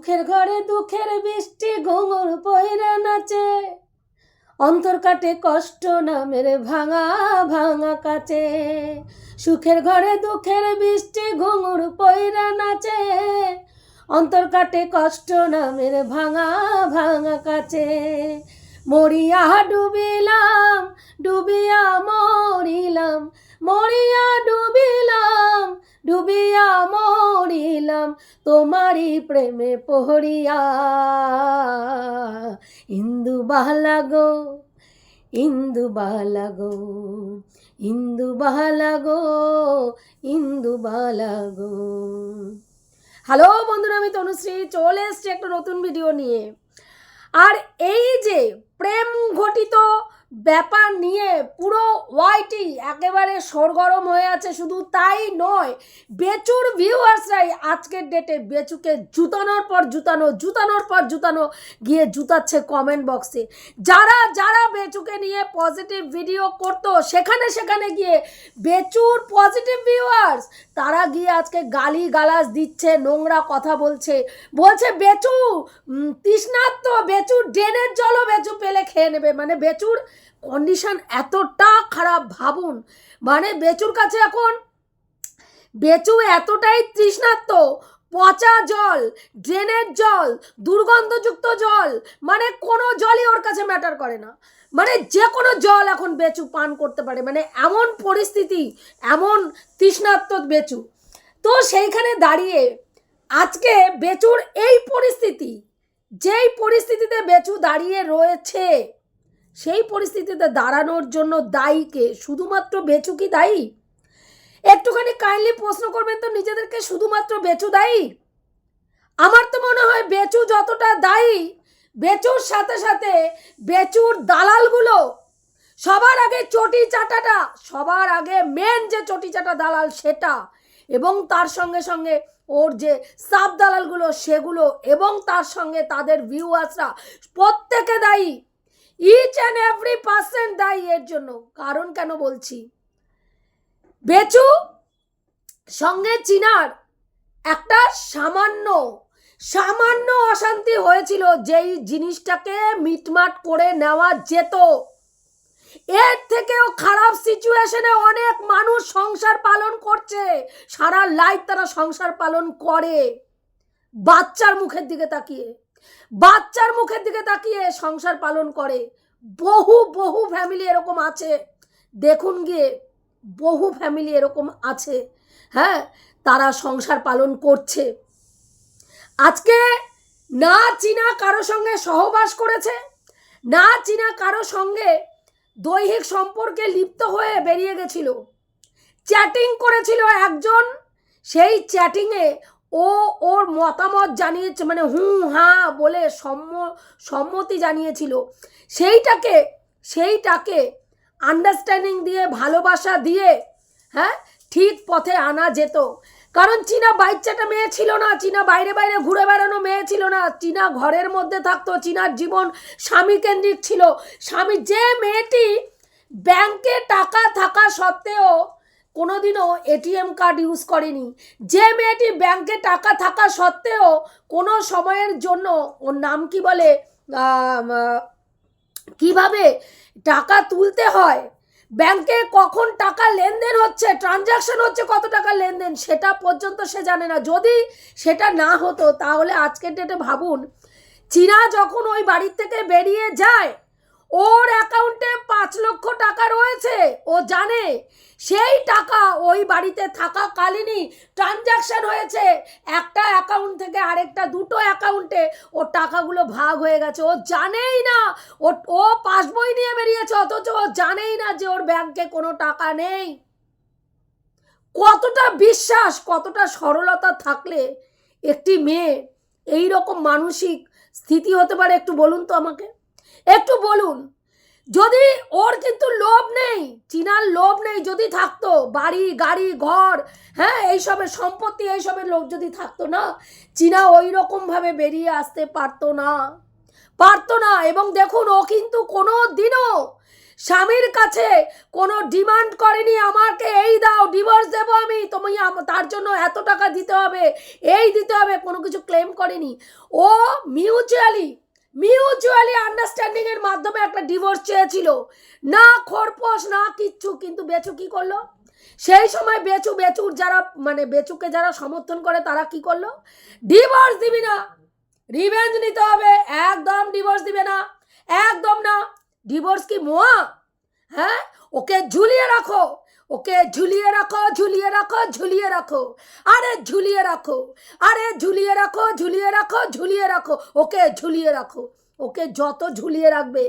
সুখের ঘরে দুঃখের বৃষ্টি ঘুঙুর পহিরা নাচে। অন্তর কাটে কষ্ট, নামের ভাঙা ভাঙা কাচে সুখের ঘরে দুঃখের বৃষ্টি ঘুঙুর পয়রা নাচে। অন্তর কাটে কষ্ট, নামের ভাঙা ভাঙা কাচে মরিয়া ডুবিলাম, ডুবিয়া মরিলাম, মরিয়া ডুবিলাম, ডুবিয়া মরিলাম, তোমারই প্রেমে পহরিয়া ইন্দু বালাগো ইন্দু বালাগো ইন্দু বালাগো ইন্দু বালাগো হ্যালো বন্ধুরা, আমি তনুশ্রী, চলে এসছি একটা নতুন ভিডিও নিয়ে। আর এই যে প্রেম ঘটিত ব্যাপার নিয়ে পুরো ওয়াইটি একেবারে সরগরম হয়ে আছে, শুধু তাই নয়, বেচুর ভিউয়ার্সরাই আজকের ডেটে বেচুকে জুতানোর পর জুতানো, জুতানোর পর জুতানো গিয়ে জুতাচ্ছে কমেন্ট বক্সে যারা যারা বেচুকে নিয়ে পজিটিভ ভিডিও করতো, সেখানে সেখানে গিয়ে বেচুর পজিটিভ ভিউয়ার্স তারা গিয়ে আজকে গালি গালাজ দিচ্ছে, নোংরা কথা বলছে। বলছে, বেচু তৃষ্ণার্ত বেচুর ড্রেনের জলও বেচু পেলে খেয়ে নেবে। মানে বেচুর কন্ডিশন এতটা খারাপ ভাবুন। মানে বেচুর কাছে এখন, বেচু এতটাই তৃষ্ণার্ত, পচা জল, ড্রেনের জল, দুর্গন্ধযুক্ত জল মানে কোনো জলই ওর কাছে ম্যাটার করে না। মানে যে কোনো জল এখন বেচু পান করতে পারে। মানে এমন পরিস্থিতি, এমন তৃষ্ণার্ত বেচু। তো সেইখানে দাঁড়িয়ে আজকে বেচুর এই পরিস্থিতি, যেই পরিস্থিতিতে বেচু দাঁড়িয়ে রয়েছে সেই পরিস্থিতিতে দাঁড়ানোর জন্য দায়ীকে শুধুমাত্র বেচু কি দায়ী? একটুখানি কাইন্ডলি প্রশ্ন করবেন তো নিজেদেরকে, শুধুমাত্র বেচু দায়ী? আমার তো মনে হয় বেচু যতটা দায়ী, বেচুর সাথে সাথে বেচুর দালালগুলো সবার আগে চটি চাটাটা, সবার আগে মেন যে চটি চাটা দালাল সেটা এবং তার সঙ্গে সঙ্গে ওর যে সাব দালালগুলো সেগুলো এবং তার সঙ্গে তাদের ভিউ ভিউয়ার্সরা প্রত্যেকে দায়ী। ইচ অ্যান্ড এভরি পার্সেন্ট দায়ী এর জন্য। কারণ কেন বলছি? বেচু সঙ্গে চিনার একটা সামান্য সামান্য অশান্তি হয়েছিল যেই জিনিসটাকে মিটমাট করে নেওয়া যেত। এর থেকেও খারাপ সিচুয়েশনে অনেক মানুষ সংসার পালন করছে। সারা লাইফ তারা সংসার পালন করে। বাচ্চার মুখের দিকে তাকিয়ে। বাচ্চার মুখের দিকে তাকিয়ে সংসার পালন করে। বহু বহু ফ্যামিলি এরকম আছে। দেখুন গিয়ে, বহু ফ্যামিলি এরকম আছে। হ্যাঁ তারা সংসার পালন করছে। আজকে না চীনা কারও সঙ্গে সহবাস করেছে, না চীনা কারও সঙ্গে দৈহিক সম্পর্কে লিপ্ত হয়ে বেরিয়ে গেছিল। চ্যাটিং করেছিল একজন, সেই চ্যাটিংয়ে ও ওর মতামত জানিয়েছে মানে হুঁ হাঁ বলে সম্ম, সম্মতি জানিয়েছিল। সেইটাকে সেইটাকে আন্ডারস্ট্যান্ডিং দিয়ে, ভালোবাসা দিয়ে হ্যাঁ ঠিক পথে আনা যেত। কারণ চীনা বাচ্চাটা মেয়ে ছিল না, চীনা বাইরে বাইরে ঘুরে বেড়ানো মেয়ে ছিল না। চীনা ঘরের মধ্যে থাকতো, চীনার জীবন স্বামী কেন্দ্রিক ছিল। স্বামী যে মেয়েটি ব্যাংকে টাকা থাকা সত্ত্বেও কোনোদিনও এটিএম কার্ড ইউজ করেনি। যে মেয়েটি ব্যাংকে টাকা থাকা সত্ত্বেও কোনো সময়ের জন্য, ওর নাম কি বলে কীভাবে টাকা তুলতে হয় ব্যাংকে কখন টাকা লেনদেন হচ্ছে ট্রানজাকশন হচ্ছে, কত টাকা লেনদেন, সেটা পর্যন্ত সে জানে না। যদি সেটা না হতো, তাহলে আজকের ডেটে ভাবুন, চীনা যখন ওই বাড়ির থেকে বেরিয়ে যায় ওর অ্যাকাউন্টে পাঁচ লক্ষ টাকা রয়েছে, ও জানে। সেই টাকা ওই বাড়িতে থাকাকালীনই ট্রানজাকশন হয়েছে। একটা অ্যাকাউন্ট থেকে আরেকটা, দুটো অ্যাকাউন্টে ওর টাকাগুলো ভাগ হয়ে গেছে। ও জানেই না, ও ও পাসবই নিয়ে বেরিয়েছে, অথচ ও জানেই না যে ওর ব্যাংকে কোনো টাকা নেই। কতটা বিশ্বাস, কতটা সরলতা থাকলে একটি মেয়ে এই রকম মানসিক স্থিতি হতে পারে, একটু বলুন তো আমাকে। একটু বলুন, যদি ওর কিন্তু লোভ নেই, চিনার লোভ নেই যদি থাকতো, বাড়ি, গাড়ি, ঘর হ্যাঁ এইসবের সম্পত্তি, এইসবের লোভ যদি থাকতো না, চীনা ওই রকমভাবে বেরিয়ে আসতে পারতো না। পারতো না, এবং দেখুন ও কিন্তু কোনো দিনও স্বামীর কাছে কোনো ডিমান্ড করেনি, আমাকে এই দাও, ডিভোর্স দেবো আমি, তুমি তার জন্য এত টাকা দিতে হবে, এই দিতে হবে, কোনো কিছু ক্লেম করেনি। ও মিউচুয়ালি মিউচুয়ালি আন্ডারস্ট্যান্ডিং এর মাধ্যমে একটা ডিভোর্স চেয়েছিল। না খোরপোশ, না কিচ্ছু, কিন্তু বেচু কি করল? সেই সময় বেচু, বেচুর যারা মানে বেচুকে যারা সমর্থন করে, তারা কি করল? ডিভোর্স দিবি না। রিভেঞ্জ নিতে হবে। একদম ডিভোর্স দিবে না। একদম না। ডিভোর্স কি মোয়া? হ্যাঁ? ওকে ঝুলিয়ে রাখো। ওকে ঝুলিয়ে রাখো ঝুলিয়ে রাখো ঝুলিয়ে রাখো। আরে ঝুলিয়ে রাখো, আরে ঝুলিয়ে রাখো ঝুলিয়ে রাখো ঝুলিয়ে রাখো। ওকে ঝুলিয়ে রাখো। ওকে যত ঝুলিয়ে রাখবে,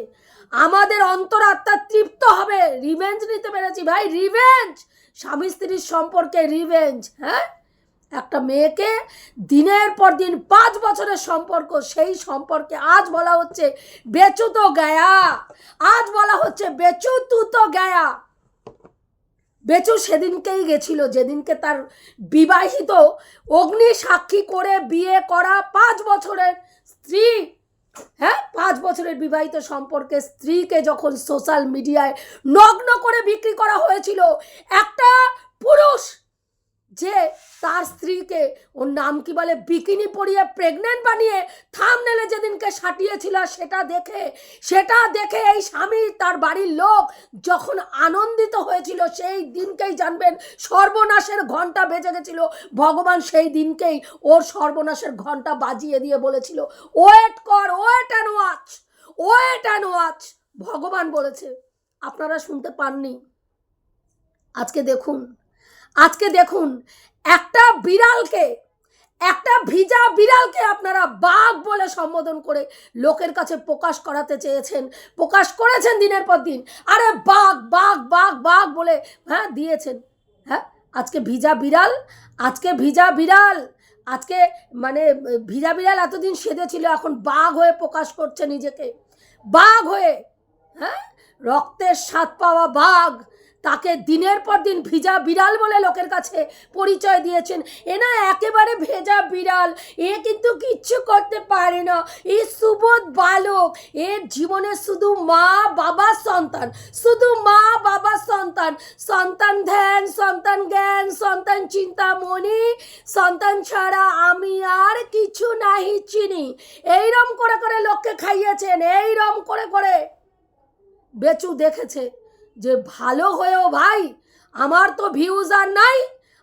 আমাদের অন্তরাত্মা তৃপ্ত হবে। রিভেঞ্জ নিতে পেরেছি ভাই রিভেঞ্জ স্বামী স্ত্রীর সম্পর্কে রিভেঞ্জ হ্যাঁ? একটা মেয়েকে দিনের পর দিন পাঁচ বছরের সম্পর্ক, সেই সম্পর্কে আজ বলা হচ্ছে বেচু তো গায়া। আজ বলা হচ্ছে বেচু তু তো গায়া। বেচু সেদিনকেই গেছিল, যেদিনকে তার বিবাহিত অগ্নি সাক্ষী করে বিয়ে করা পাঁচ বছরের স্ত্রী। হ্যাঁ পাঁচ বছরের বিবাহিত সম্পর্কে স্ত্রীকে যখন সোশ্যাল মিডিয়ায় নগ্ন করে বিক্রি করা হয়েছিল, একটা পুরুষ যে তার স্ত্রীকে ওর নাম কি বলে, বিকিনি পরিয়ে প্রেগনেন্ট বানিয়ে থামনেলে যেদিনকে সাটিয়েছিল সেটা দেখে সেটা দেখে এই স্বামী তার বাড়ির লোক যখন আনন্দিত হয়েছিল, সেই দিনকেই জানবেন সর্বনাশের ঘণ্টা বেজে গেছিল। ভগবান সেই দিনকেই ওর সর্বনাশের ঘণ্টা বাজিয়ে দিয়ে বলেছিল ওয়েট কর wait and watch wait and watch ভগবান বলেছে, আপনারা শুনতে পাননি। আজকে দেখুন আজকে দেখুন, একটা বিড়ালকে, একটা ভিজা বিড়ালকে আপনারা বাঘ বলে সম্বোধন করে লোকের কাছে প্রকাশ করাতে চেয়েছেন। প্রকাশ করেছেন দিনের পর দিন। আরে বাঘ বাঘ বাঘ বাঘ বলে হ্যাঁ দিয়েছেন। হ্যাঁ আজকে ভিজা বিড়াল, আজকে ভিজা বিড়াল, আজকে মানে ভিজা বিড়াল এতদিন সেজেছিল, এখন বাঘ হয়ে প্রকাশ করছে নিজেকে। বাঘ হয়ে হ্যাঁ রক্তের স্বাদ পাওয়া বাঘ তাকে দিনের পর দিন ভিজা বিড়াল বলে লোকের কাছে পরিচয় দিয়েছেন। এ না একেবারে ভেজা বিড়াল। এ কিন্তু কিচ্ছু করতে পারে না। এ সুবোধ বালক। এর জীবনে শুধু মা বাবা সন্তান। শুধু মা বাবা সন্তান। সন্তান ধ্যান, সন্তান জ্ঞান, সন্তান চিন্তামণি সন্তান ছাড়া আমি আর কিছু নাহি চিনি। এইরম করে করে লোককে খাইয়েছেন। এইরম করে করে বেচু দেখেছে। যে ভালো হয়েও ভাই, আমার তো ভিউজ আর নাই,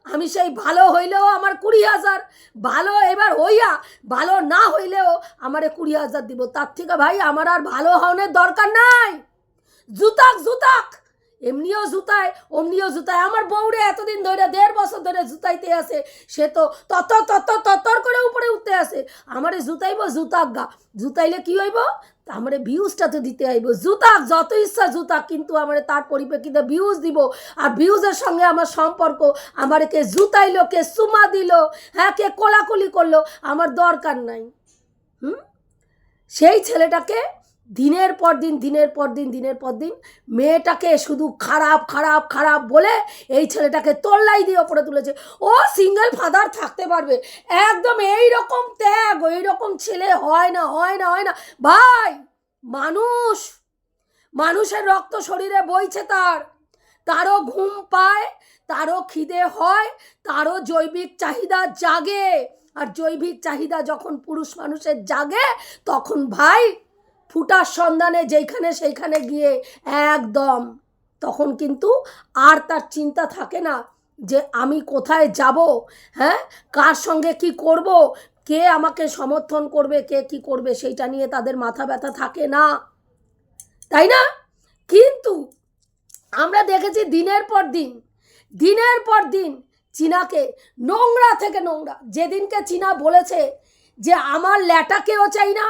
আমি সেই ভালো হইলেও আমার কুড়ি হাজার, ভালো এবার হইয়া, ভালো না হইলেও আমারে কুড়ি হাজার দিব। তার থেকে ভাই, আমার আর ভালো হওয়ার দরকার নাই। জুতাক জুতাক! এমনিও জুতায়, অমনিও জুতায়। আমার বউরে এতদিন ধরে দেড় বছর ধরে জুতাইতে আসে, সে তো তত তত, ততর করে উপরে উঠতে আসে। আমারে জুতাইব জুতাক গা জুতাইলে কি হইব? আমারে ভিউজটা তো দিতে আইব। জুতাক যত ইচ্ছা জুতাক কিন্তু আমারে তার পরিপ্রেক্ষিতে ভিউজ দিব। আর ভিউজের সঙ্গে আমার সম্পর্ক, আমার কে জুতাইলো, কে সুমা দিল হ্যাঁ কে কোলাকুলি করল, আমার দরকার নাই। হুম? সেই ছেলেটাকে দিনের পর দিন, দিনের পর দিন, দিনের পর দিন মেয়েটাকে শুধু খারাপ খারাপ খারাপ বলে এই ছেলেটাকে তোল্লাই দিয়ে ওপরে তুলেছে। ও সিঙ্গেল ফাদার থাকতে পারবে। একদম এই রকম ত্যাগ এই রকম ছেলে হয় না হয় না হয় না। ভাই, মানুষ, মানুষের রক্ত শরীরে বইছে তার। তারও ঘুম পায়, তারও খিদে হয়, তারও জৈবিক চাহিদা জাগে। আর জৈবিক চাহিদা যখন পুরুষ মানুষের জাগে, তখন ভাই ফুটার সন্ধানে যেইখানে সেইখানে গিয়ে একদম, তখন কিন্তু আর তার চিন্তা থাকে না যে আমি কোথায় যাব হ্যাঁ? কার সঙ্গে কি করব? কে আমাকে সমর্থন করবে? কে কি করবে? সেইটা নিয়ে তাদের মাথা ব্যথা থাকে না। তাই না? কিন্তু আমরা দেখেছি দিনের পর দিন, দিনের পর দিন চীনাকে, নোংরা থেকে নোংরা, যেদিনকে চীনা বলেছে যে আমার ল্যাটাকেও চাই না,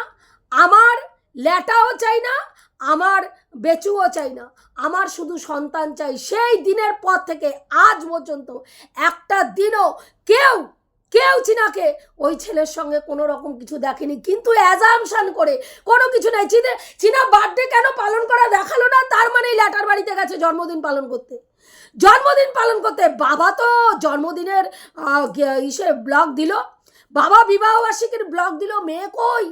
আমার ল্যাটাও চাই না, আমার বেচুও চাই না, আমার শুধু সন্তান চাই। সেই দিনের পর থেকে আজ পর্যন্ত একটা দিনও কেউ কেউ চিনাকে ওই ছেলের সঙ্গে কোনো রকম কিছু দেখেনি। কিন্তু অ্যাজামশান করে কোনো কিছু নাই। চীনে, চীনা বার্থডে কেন পালন করা দেখাল না? তার মানে ল্যাটার বাড়িতে গেছে জন্মদিন পালন করতে। জন্মদিন পালন করতে বাবা তো জন্মদিনের ইসে ব্লগ দিল। বাবা বিবাহবার্ষিকীর ব্লগ দিল। মেয়ে কই?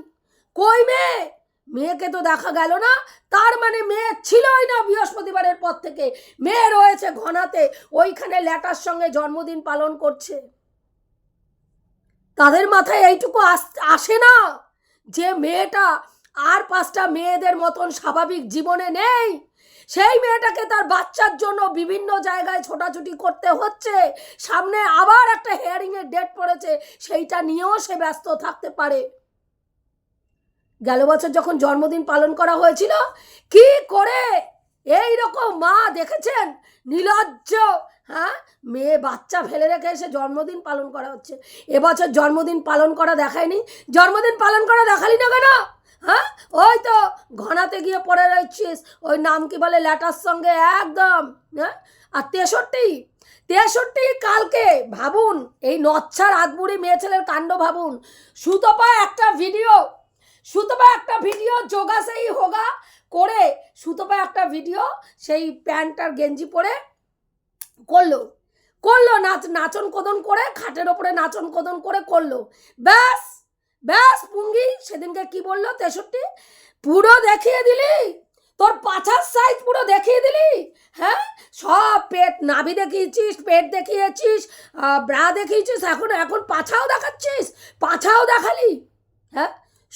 কই মেয়ে? মেয়েকে তো দেখা গেল না, তার মানে মেয়ে ছিলই না বৃহস্পতিবারের পর থেকে। মেয়ে রয়েছে ঘনাতে, ওইখানে ল্যাটার সঙ্গে জন্মদিন পালন করছে। তাদের মাথায় এইটুকু আস- না যে মেয়েটা আর পাঁচটা মেয়েদের মতন স্বাভাবিক জীবনে নেই। সেই মেয়েটাকে তার বাচ্চার জন্য বিভিন্ন জায়গায় ছোটাছুটি করতে হচ্ছে। সামনে আবার একটা হেয়ারিংয়ের ডেট পড়েছে, সেইটা নিয়েও সে ব্যস্ত থাকতে পারে। গেল বছর যখন জন্মদিন পালন করা হয়েছিল, কি করে? এই রকম মা দেখেছেন? নির্লজ্জ হ্যাঁ? মেয়ে, বাচ্চা ফেলে রেখে এসে জন্মদিন পালন করা হচ্ছে। এবছর জন্মদিন পালন করা দেখায়নি। জন্মদিন পালন করা দেখালি না কেন? হ্যাঁ? ওই তো ঘনাতে গিয়ে পড়ে রয়েছিস। ওই নাম কি বলে ল্যাটার সঙ্গে? একদম হ্যাঁ? আর তেষট্টি তেষট্টি কালকে ভাবুন, এই নচ্ছার আদবুড়ি মেয়ে ছেলের কাণ্ড ভাবুন। সুতপা একটা ভিডিও সুতপা একটা ভিডিও যোগা সেই হোগা করে সুতপা একটা ভিডিও সেই প্যান্ট আর গেঞ্জি পরে করল। করল, নাচ, নাচন কোদন করে, খাটের ওপরে নাচন কোদন করে করল। ব্যাস ব্যাস পুঙ্গি সেদিনকে কি বলল তেষট্টি? পুরো দেখিয়ে দিলি? তোর পাছার সাইজ পুরো দেখিয়ে দিলি? হ্যাঁ? সব পেট, নাভি দেখিয়েছিস, পেট দেখিয়েছিস ব্রা দেখিয়েছিস, এখন এখন পাছাও দেখাচ্ছিস, পাছাও দেখালি।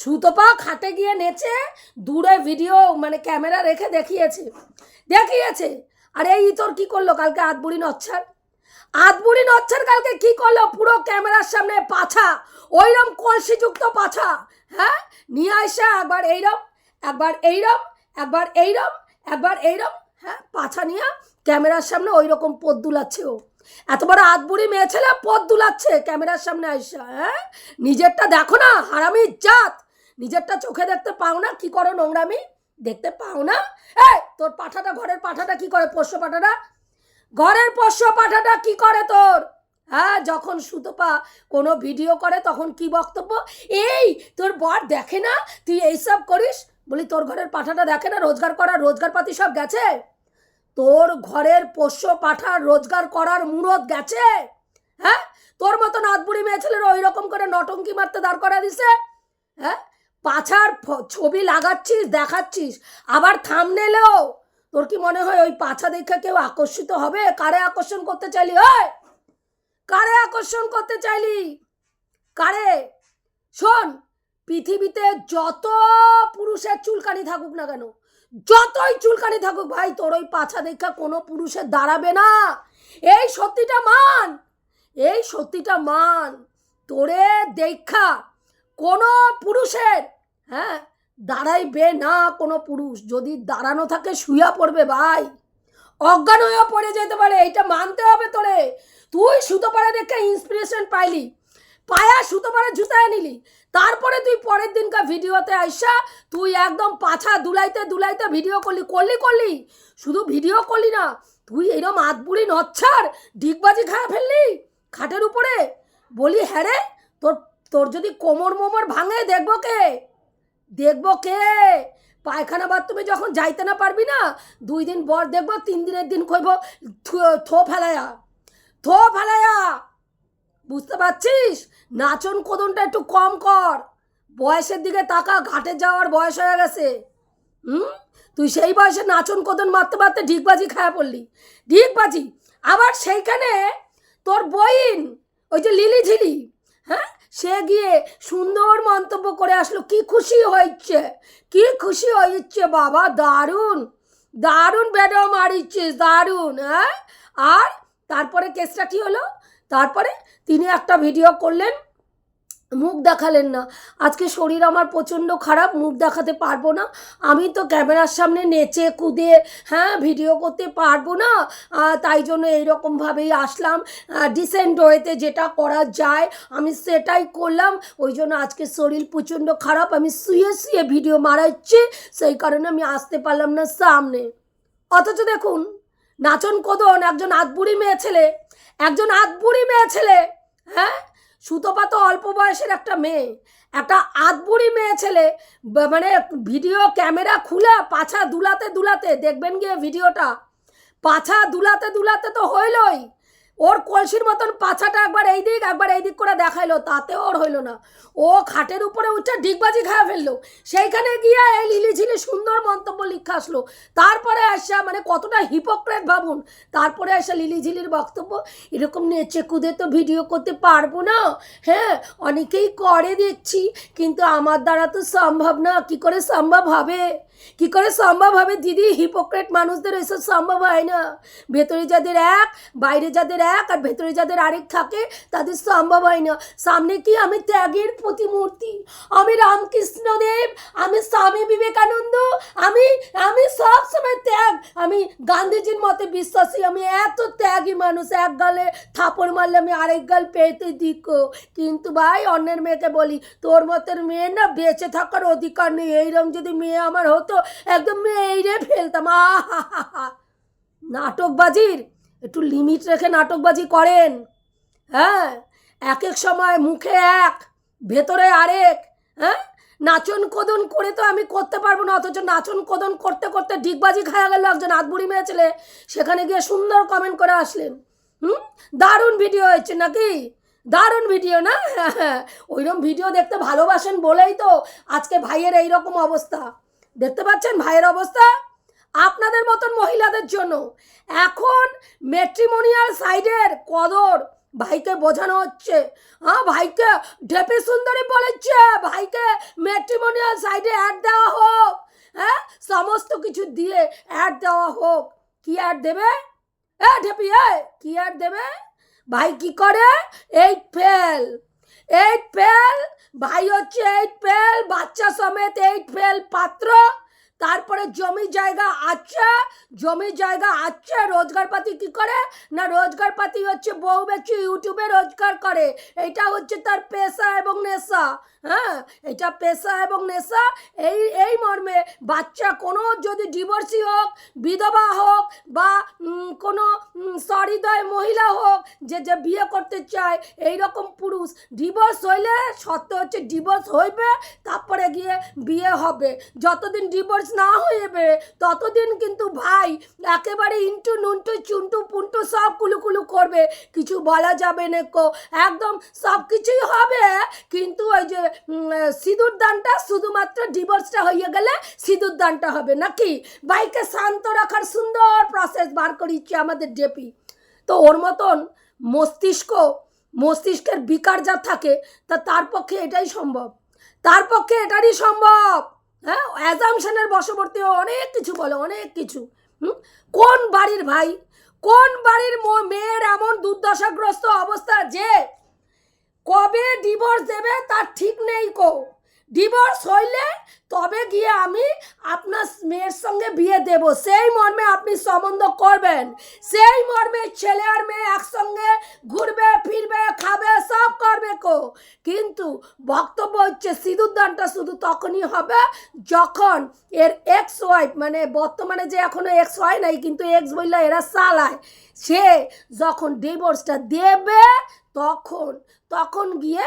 সুতপা খাটে গিয়ে নেচে দূরে ভিডিও মানে ক্যামেরা রেখে দেখিয়েছে। দেখিয়েছে। আর এই তোর কি করল কালকে আধবুড়ি নচ্ছার? আধবুড়ি নচ্ছার কালকে কি করল? পুরো ক্যামেরার সামনে পাছা। ওইরম কলসিযুক্ত পাছা। হ্যাঁ? নিয়ে আসে একবার এইরম একবার এইরম একবার এইরম একবার এইরম। হ্যাঁ? পাছা নিয়ে ক্যামেরার সামনে ওই রকম পদ দুলাচ্ছে ও। এত বড় আধবুড়ি মেয়ে ছেলে পদ দুলাচ্ছে ক্যামেরার সামনে আইসা। হ্যাঁ? নিজেরটা দেখো না, হারামির জাত। নিজেরটা চোখে দেখতে পাও না? কি করো নোংরামি? দেখতে পাও না? এই, তোর পাঠাটা, ঘরের পাঠাটা কি করে? পোষ্য পাঠাটা? ঘরের পোষ্য পাঠাটা কি করে তোর? হ্যাঁ যখন সুতপা কোনো ভিডিও করে, তখন কি বক্তব্য? এই, তোর বর দেখে না? তুই এইসব করিস? বলি, তোর ঘরের পাঠাটা দেখে না? রোজগার করার রোজগার পাতি সব গেছে? তোর ঘরের পোষ্য পাঠার রোজগার করার মুরত গেছে? হ্যাঁ তোর মতন আদবুড়ি মেয়ে ছেলের ওই রকম করে নটঙ্কি মারতে দাঁড় করা দিছে? হ্যাঁ পাছার ছবি লাগাচ্ছিস, দেখাচ্ছিস, আবার থাম থামনেলেও তোর কি মনে হয় ওই পাছা দেখে কেউ আকর্ষিত হবে? কারে আকর্ষণ করতে চাইলি, ওই? কারে আকর্ষণ করতে চাইলি? কারে? শোন, পৃথিবীতে যত পুরুষের চুলকানি থাকুক না কেন, যতই চুলকানি থাকুক ভাই, তোর ওই পাছা দেখা কোনো পুরুষের দাঁড়াবে না। এই সত্যিটা মান, এই সত্যিটা মান, তোরে দেখা কোনো পুরুষের হ্যাঁ দাঁড়াইবে না কোনো পুরুষ। যদি দাঁড়ানো থাকে শুয়া পড়বে, ভাই। অজ্ঞান হয়ে পড়ে যেতে পারে এটা মানতে হবে তোরে। তুই সুতো পাড়া দেখে ইন্সপিরেশন পাইলি, পায়া সুতো পাড়া জুতায় নিলি, তারপরে তুই পরের দিনকার ভিডিওতে আইসা, তুই একদম পাছা দুলাইতে দুলাইতে ভিডিও করলি করলি করলি। শুধু ভিডিও করলি না, তুই এরম আধবুড়ি নচ্ছার ডিগবাজি খাওয়া ফেললি, খাটের উপরে। বলি হ্যাঁ রে, তোর তোর যদি কোমর মোমর ভাঙে, দেখব কে? দেখব কে? পায়খানা বাথরুমে যখন যাইতে না পারবি না, দুই দিন পর দেখব, তিন দিনের দিন কইব থু- ফেলায়া। থো ফেলায়া। বুঝতে পারছিস? নাচন কোদনটা একটু কম কর। বয়সের দিকে তাকা, ঘাটে যাওয়ার বয়স হয়ে গেছে। হুম? তুই সেই বয়সে নাচন কোদন মারতে মারতে ঢিকবাজি খায়া পড়লি। ঢিকবাজি। আবার সেইখানে তোর বইন, ওই যে লিলি ঝিলি হ্যাঁ? সে গিয়ে সুন্দর মন্তব্য করে আসলো, কি খুশি হয়েছে? কি খুশি হয়েছে বাবা? দারুণ! দারুণ বেডও মারিছিস, দারুণ হ্যাঁ আর তারপরে কেসটা কি হলো? তারপরে তিনি একটা ভিডিও করলেন মুখ দেখালেন না। আজকে শরীর আমার প্রচণ্ড খারাপ, মুখ দেখাতে পারব না। আমি তো ক্যামেরার সামনে নেচে কুদে হ্যাঁ ভিডিও করতে পারব না। তাই জন্য এইরকমভাবেই আসলাম। ডিসেন্ট ওয়েতে যেটা করা যায়, আমি সেটাই করলাম। ওই জন্য আজকে শরীর প্রচণ্ড খারাপ, আমি শুয়ে শুয়ে ভিডিও মারাচ্ছি। সেই কারণে আমি আসতে পারলাম না সামনে। অথচ দেখুন, নাচন কদন একজন আধবুড়ি মেয়ে ছেলে, একজন আধবুড়ি মেয়ে ছেলে হ্যাঁ সুতপা তো অল্প বয়সের একটা মেয়ে। একটা আধবুড়ি মেয়ে ছেলে মানে ভিডিও ক্যামেরা খুলে পাছা দুলাতে দুলাতে দেখবেন গিয়ে ভিডিওটা। পাছা দুলাতে দুলাতে তো হইলই। ওর কলসির মতন পাছাটা একবার এই দিক একবার এই দিক করে দেখাইলো, তাতে ওর হইল না। ও খাটের উপরে উঠে ডিগবাজি খাওয়া ফেলল। সেইখানে গিয়ে এই লিলি ঝিলি সুন্দর মন্তব্য লিখে আসলো। তারপরে আসা মানে কতটা হিপোক্রেট ভাবুন। তারপরে আসা লিলি ঝিলির বক্তব্য, এরকম নেচে কুদে তো ভিডিও করতে পারব না। হ্যাঁ অনেকেই করে দেখছি, কিন্তু আমার দ্বারা তো সম্ভব না। কি করে সম্ভব হবে? কি করে সম্ভব হবে? দিদি হিপোক্রেট মানুষদের এসব সম্ভব হয় না। ভেতরে যাদের এক, বাইরে যাদের এক, আর ভেতরে যাদের আরেক থাকে, তাদের সম্ভব হয় না। সামনে কি আমি ত্যাগের প্রতিমূর্তি? আমি রামকৃষ্ণদেব, আমি স্বামী বিবেকানন্দ, আমি আমি সব সময় ত্যাগ। আমি গান্ধীজির মতে বিশ্বাসী, আমি এত ত্যাগী মানুষ, এক গালে থাপড় মারলে আমি আরেক গাল পেতে দিক। কিন্তু ভাই, অন্যের মেয়েকে বলি, তোর মতের মেয়ে না বেঁচে থাকার অধিকার নেই। এইরকম যদি মেয়ে আমার হতো একদম মেয়েরে ফেলতাম আহা নাটকবাজির, একটু লিমিট রেখে নাটকবাজি করেন। হ্যাঁ এক এক সময় মুখে এক, ভেতরে আরেক হ্যাঁ? নাচন কোদন করে তো আমি করতে পারব না, অথচ নাচন কোদন করতে করতে ডিগবাজি খাওয়া গেল একজন আধবুড়ি মেয়ে ছেলে, সেখানে গিয়ে সুন্দর কমেন্ট করে আসলেন। হুম? দারুণ ভিডিও হয়েছে নাকি? দারুণ ভিডিও না? হ্যাঁ ওইরকম ভিডিও দেখতে ভালোবাসেন বলেই তো আজকে ভাইয়ের এইরকম অবস্থা। দেখতে পাচ্ছেন ভাইয়ের অবস্থা? আপনাদের মতন মহিলাদের জন্য। এখন মেট্রিমোনিয়াল সাইডের কদর ভাইকে বোঝানো হচ্ছে। হ্যাঁ ভাইকে ঢেপে সুন্দরী বলেছে। ভাইকে মেট্রিমোনিয়াল সাইডে অ্যাড দেওয়া হোক। হ্যাঁ সমস্ত কিছু দিয়ে অ্যাড দেওয়া হোক। কি অ্যাড দেবে? এ, ঢেপি, এ, কি অ্যাড দেবে? ভাই কি করে? Eight fail. এইট ফেল ভাই হচ্ছে এইট ফেল বাচ্চা সমেত এইট ফেল পাত্র। তারপরে জমি জায়গা আছে, জমি জায়গা আছে, রোজগারপাতি কি করে? না রোজগারপাতি হচ্ছে বউ বেচি ইউটিউবে রোজগার করে। এটা হচ্ছে তার পেশা এবং নেশা। হ্যাঁ এটা পেশা এবং নেশা। এই এই মর্মে বাচ্চা কোনো যদি ডিভোর্সি হোক, বিধবা হোক বা কোনো সহৃদয় মহিলা হোক, যে যে বিয়ে করতে চায় এই রকম পুরুষ ডিভোর্স হইলে সত্য হচ্ছে ডিভোর্স হইবে, তারপরে গিয়ে বিয়ে হবে। যতদিন ডিভোর্স না হইবে, ততদিন কিন্তু ভাই একেবারে ইন্টু নুন্টু, চুনটু পুন্টু সব কুলুকুলু করবে। কিছু বলা যাবে না কো। একদম সব কিছুই হবে, কিন্তু ওই যে সিঁদুর দানটা শুধুমাত্র ডিভোর্সটা হয়ে গেলে সিঁদুর দানটা হবে নাকি? বাইকে শান্ত রাখার সুন্দর প্রসেস বার করিচ্ছে আমাদের ডেপি তো ওর মতন মস্তিষ্ক, মস্তিষ্কের বিকার যা থাকে, তা তার পক্ষে এটাই সম্ভব। তার পক্ষে এটারই সম্ভব। হ্যাঁ অ্যাজামশনের বশবর্তী অনেক কিছু বলে, অনেক কিছু। কোন বাড়ির ভাই, কোন বাড়ির মেয়ের এমন দুর্দশাগ্রস্ত অবস্থা যে কবে ডিভোর্স দেবে তার ঠিক নেই কো। ডিভোর্স হইলে তবে গিয়ে আমি আপনার মেয়ের সঙ্গে বিয়ে দেব। সেই মর্মে আপনি সম্বন্ধ করবেন। সেই মর্মে ছেলে আর মেয়ে একসঙ্গে ঘুরবে, ফিরবে, খাবে, সব করবে কো। কিন্তু বক্তব্য হচ্ছে সিঁদুর দানটা শুধু তখনই হবে যখন এর এক্স ওয়াইফ মানে বর্তমানে যে এখনও এক্স হয় নাই, কিন্তু এক্স বললে এরা সালায় সে যখন ডিভোর্সটা দেবে, তখন তখন গিয়ে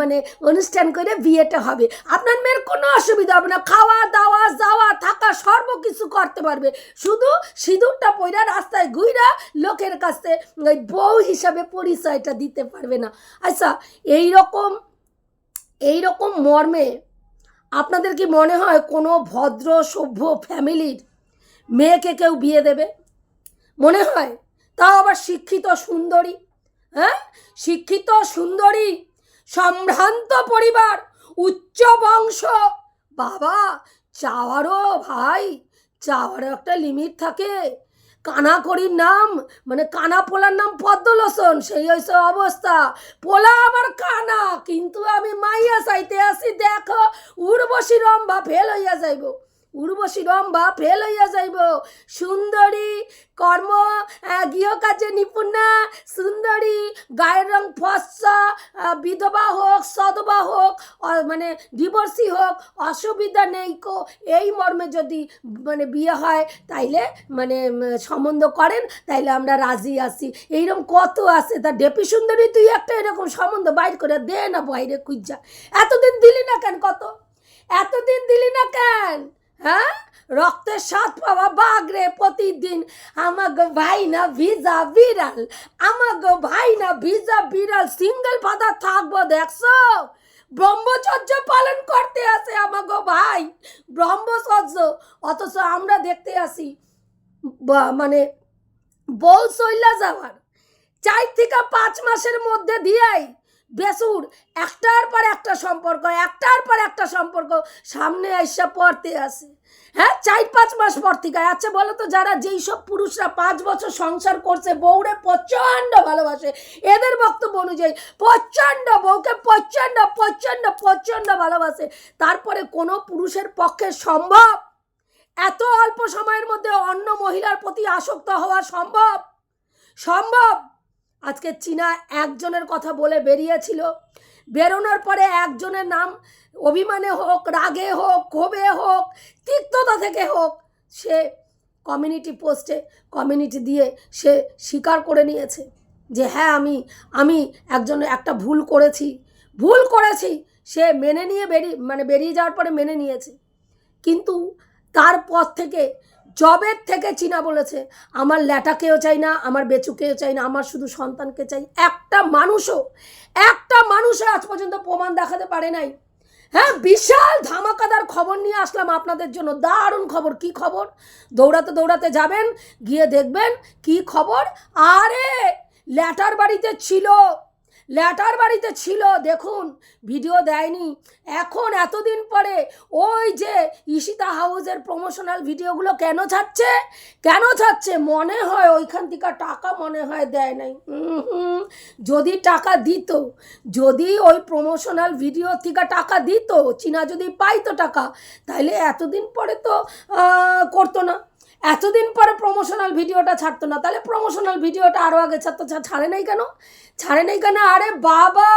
মানে অনুষ্ঠান করে বিয়েটা হবে। আপনার মেয়ের কোনো অসুবিধা হবে না। খাওয়া, দাওয়া, যাওয়া, থাকা, সর্ব কিছু করতে পারবে। শুধু সিঁদুরটা পইরা রাস্তায় ঘুইরা লোকের কাছে ওই বউ হিসাবে পরিচয়টা দিতে পারবে না। আচ্ছা এই রকম এই রকম মর্মে আপনাদের কি মনে হয় কোনো ভদ্র, সভ্য ফ্যামিলির মেয়েকে কেউ বিয়ে দেবে? মনে হয়? তাও আবার শিক্ষিত, সুন্দরী হ্যাঁ? শিক্ষিত, সুন্দরী, সম্ভ্রান্ত পরিবার, উচ্চ বংশ। বাবা, চাওয়ারও ভাই, চাওয়ারও একটা লিমিট থাকে। কানা করির নাম মানে কানা পোলার নাম পদ্মলোচন, সেই হয়েছে অবস্থা। পোলা আবার কানা, কিন্তু আমি মাইয়া চাইতে আসি, দেখো, উর্বশী রম্ভা ফেল হইয়া যাইব। উর্বশী রম্ভা ফেল হইয়া যাইব। সুন্দরী কর্ম গৃহকার্যে নিপুণা সুন্দরী গায়ের রং ফসা বিধবা হোক, সদবা হোক মানে ডিভোর্সি হোক, অসুবিধা নেই কো। এই মর্মে যদি মানে বিয়ে হয়, তাইলে মানে সম্বন্ধ করেন, তাইলে আমরা রাজি আছি। এইরকম কত আছে? তা ডেপি সুন্দরী তুই একটা এরকম সম্বন্ধ বাইর করে দে না বাইরে কুইজা এতদিন দিলি না কেন কত? এতদিন দিলি না কেন? হ্যাঁ? রক্তের সাত পাওয়া বাগরে প্রতিদিন। আমাগো ভাই না ভিজা বিড়াল। আমাগো ভাই না ভিজা বিড়াল সিঙ্গেল ফাদার থাকব, দেখছ? ব্রহ্মচর্য পালন করতে আসে আমাগো ভাই। ব্রহ্মচর্য। অথচ আমরা দেখতে আসি মানে বউ চইলা যাওয়ার। চার থেকে পাঁচ মাসের মধ্যে দিয়েই বেসুর, একটার পর একটা সম্পর্ক, একটার পর একটা সম্পর্ক সামনে এসে পড়তে আসে হ্যাঁ চার পাঁচ মাস পর থেকে। আচ্ছা বলো তো, যারা যেই সব পুরুষরা পাঁচ বছর সংসার করছে, বউরে প্রচণ্ড ভালোবাসে। এদের বক্তব্য অনুযায়ী প্রচণ্ড বউকে প্রচণ্ড প্রচণ্ড প্রচণ্ড ভালোবাসে। তারপরে কোনো পুরুষের পক্ষে সম্ভব? এত অল্প সময়ের মধ্যে অন্য মহিলার প্রতি আসক্ত হওয়া সম্ভব? সম্ভব? আজকে চীনা একজনের কথা বলে বেরিয়েছিল। বেরোনোর পরে একজনের নাম অভিমানে হোক, রাগে হোক, ক্ষোভে হোক, তিক্ততা থেকে হোক, সে কমিউনিটি পোস্টে কমিউনিটি দিয়ে সে স্বীকার করে নিয়েছে যে হ্যাঁ আমি আমি একজন, একটা ভুল করেছি। ভুল করেছি, সে মেনে নিয়ে বেরিয়ে মানে বেরিয়ে যাওয়ার পরে মেনে নিয়েছে। কিন্তু তারপর থেকে জবের থেকে চীনা বলেছে, আমার ল্যাটাকেও চাই না, আমার বেচুকেও চাই না, আমার শুধু সন্তানকে চাই। একটা মানুষও একটা মানুষও আজ পর্যন্ত প্রমাণ দেখাতে পারে নাই। হ্যাঁ বিশাল ধামাকাদার খবর নিয়ে আসলাম আপনাদের জন্য, দারুণ খবর, কি খবর? দৌড়াতে দৌড়াতে যাবেন, গিয়ে দেখবেন কি খবর। আরে, ল্যাটার বাড়িতে ছিল। ল্যাটার বাড়িতে ছিল, দেখুন ভিডিও দেয়নি। এখন এতদিন পরে ওই যে ঈশিতা হাউসের প্রমোশনাল ভিডিওগুলো কেন ছাড়ছে? কেন ছাড়ছে? মনে হয় ওইখান থেকে টাকা মনে হয় দেয় নাই। যদি টাকা দিত, যদি ওই প্রমোশনাল ভিডিও থেকে টাকা দিত, চীনা যদি পাইতো টাকা, তাহলে এতদিন পরে তো করতো না। এতদিন পরে প্রমোশনাল ভিডিওটা ছাড়তো না। তাহলে প্রমোশনাল ভিডিওটা আরও আগে ছাড়তো ছাড়ে নাই কেন? ছাড়ে নাই কেন? আরে বাবা!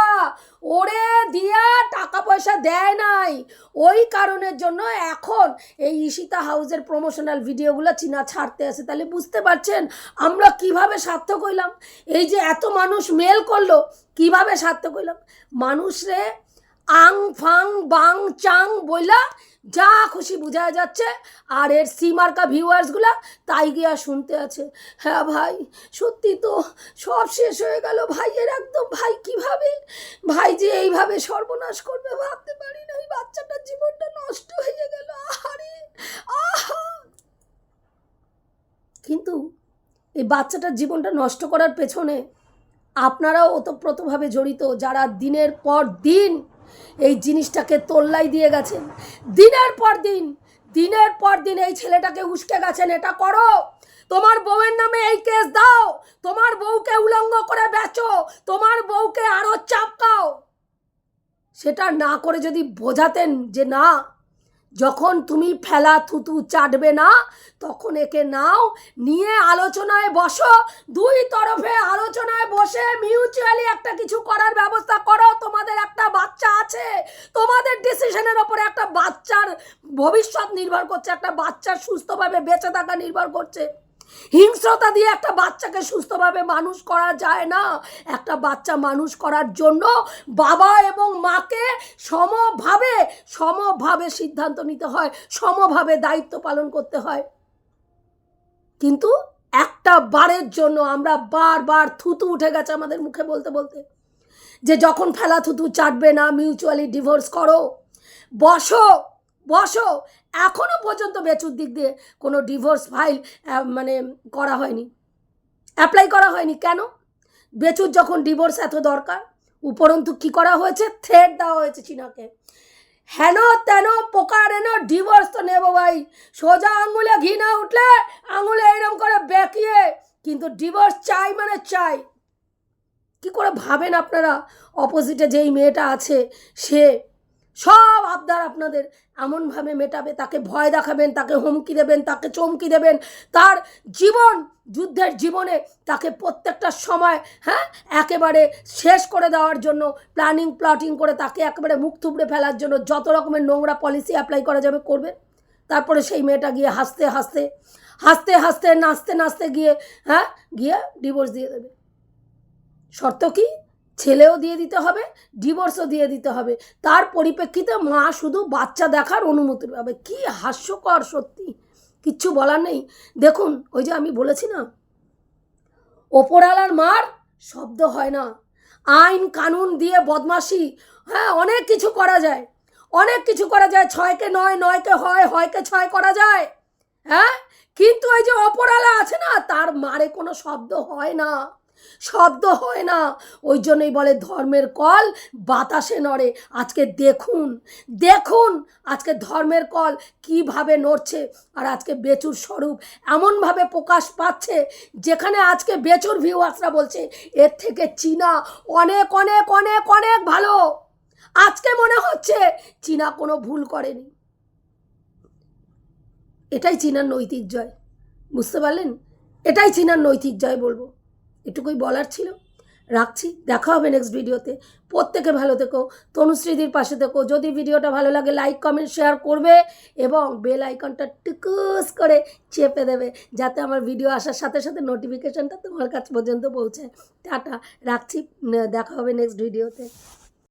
ওরে দিয়া টাকা পয়সা দেয় নাই। ওই কারণের জন্য এখন এই ঈশিতা হাউজের প্রমোশনাল ভিডিওগুলো চীনা ছাড়তে আসে। তাহলে বুঝতে পারছেন আমরা কীভাবে সার্থক হইলাম? এই যে এত মানুষ মেল করল, কীভাবে সার্থক হইলাম? মানুষরে আং ফাং বাং চাং বইলা যা খুশি বোঝা যাচ্ছে, আর এর সিমার্কা ভিউয়ার্সগুলা তাই গিয়া শুনতে আছে। হ্যাঁ ভাই, সত্যি তো সব শেষ হয়ে গেল ভাইয়ের একদম ভাই কীভাবে? ভাই যে এইভাবে সর্বনাশ করবে ভাবতে পারি না, ওই বাচ্চাটার জীবনটা নষ্ট হয়ে গেল, আহারে, আহা। কিন্তু এই বাচ্চাটার জীবনটা নষ্ট করার পেছনে আপনারাও ওতপ্রোতভাবে জড়িত, যারা দিনের পর দিন এই জিনিসটাকে তোল্লাই দিয়ে গেছেন। দিনের পর দিন, দিনের পর দিন এই ছেলেটাকে উস্কে গেছেন, এটা করো। তোমার বউয়ের নামে এই কেস দাও। তোমার বউকে উলঙ্গ করে বেচো। তোমার বউকে আরও চাপকাও। সেটা না করে যদি বোঝাতেন যে না যখন তুমি ফেলা থুতু চাটবে না, তখন একে নাও, নিয়ে আলোচনায় বসো। দুই তরফে আলোচনায় বসে মিউচুয়ালি একটা কিছু করার ব্যবস্থা করো। তোমাদের একটা বাচ্চা আছে। তোমাদের ডিসিশনের ওপরে একটা বাচ্চার ভবিষ্যৎ নির্ভর করছে, একটা বাচ্চার সুস্থভাবে বেঁচে থাকা নির্ভর করছে। হিংস্রতা দিয়ে একটা বাচ্চাকে সুস্থভাবে মানুষ করা যায় না। একটা বাচ্চা মানুষ করার জন্য বাবা এবং মাকে সমভাবে সমভাবে সিদ্ধান্ত নিতে হয়, সমভাবে দায়িত্ব পালন করতে হয়। কিন্তু একটা বারের জন্য আমরা বারবার থুতু উঠে গেছে আমাদের মুখে বলতে বলতে। যে যখন ফেলা থুতু চাটবে না মিউচুয়ালি ডিভোর্স করো। বসো বসো এখনও পর্যন্ত বেচুর দিক দিয়ে কোনো ডিভোর্স ফাইল মানে করা হয়নি। অ্যাপ্লাই করা হয়নি কেন? বেচুর যখন ডিভোর্স এত দরকার, উপরন্তু কি করা হয়েছে? থ্রেড দেওয়া হয়েছে চীনাকে। হেন তেন পোকার এন ডিভোর্স তো নেব ভাই। সোজা আঙুলে ঘি না উঠলে আঙুলে এরকম করে বেঁকিয়ে, কিন্তু ডিভোর্স চাই মানে চাই। কি করে ভাবেন আপনারা? অপোজিটে যেই মেয়েটা আছে, সে সব আবদার আপনাদের এমনভাবে মেটাবে, তাকে ভয় দেখাবেন, তাকে হুমকি দেবেন, তাকে চমকি দেবেন। তার জীবন, যুদ্ধের জীবনে তাকে প্রত্যেকটা সময় হ্যাঁ একেবারে শেষ করে দেওয়ার জন্য প্ল্যানিং প্লটিং করে তাকে একেবারে মুখ থুবড়ে ফেলার জন্য যত রকমের নোংরা পলিসি অ্যাপ্লাই করা যাবে করবেন তারপরে সেই মেয়েটা গিয়ে হাসতে হাসতে হাসতে হাসতে, নাচতে নাচতে গিয়ে হ্যাঁ গিয়ে ডিভোর্স দিয়ে দেবে। শর্ত কি? ছেলেও দিয়ে দিতে হবে ডিভোর্সও দিয়ে দিতে হবে। তার পরিপ্রেক্ষিতে মা শুধু বাচ্চা দেখার অনুমতি পাবে। কি হাস্যকর সত্যি, কিচ্ছু বলার নেই। দেখুন, ওই যে আমি বলেছি না, ওপরালার মার শব্দ হয় না। আইন, কানুন দিয়ে বদমাশি হ্যাঁ অনেক কিছু করা যায়। অনেক কিছু করা যায়, ছয়কে নয়, নয়কে হয়, হয়কে ছয় করা যায়। হ্যাঁ? কিন্তু ওই যে অপরালা আছে না, তার মারে কোনো শব্দ হয় না। শব্দ হয় না। ওই জন্যই বলে ধর্মের কল বাতাসে নড়ে। আজকে দেখুন দেখুন আজকে ধর্মের কল কীভাবে নড়ছে আর আজকে বেচুর স্বরূপ এমনভাবে প্রকাশ পাচ্ছে যেখানে আজকে বেচুর ভিউয়ার্সরা বলছে, এর থেকে চীনা অনেক অনেক অনেক অনেক ভালো। আজকে মনে হচ্ছে চীনা কোনো ভুল করেনি। এটাই চীনার নৈতিক জয়। বুঝতে পারলেন? এটাই চীনার নৈতিক জয় বলব। এটুকুই বলার ছিল। রাখছি, দেখা হবে নেক্সট ভিডিওতে প্রত্যেকে ভালো থেকো। তনুশ্রীদির পাশে থেকো। যদি ভিডিওটা ভালো লাগে লাইক কমেন্ট শেয়ার করবে এবং বেল আইকনটা টুকুস করে চেপে দেবে যাতে আমার ভিডিও আসার সাথে সাথে নোটিফিকেশানটা তোমার কাছ পর্যন্ত পৌঁছে। টাটা, রাখছি, দেখা হবে নেক্সট ভিডিওতে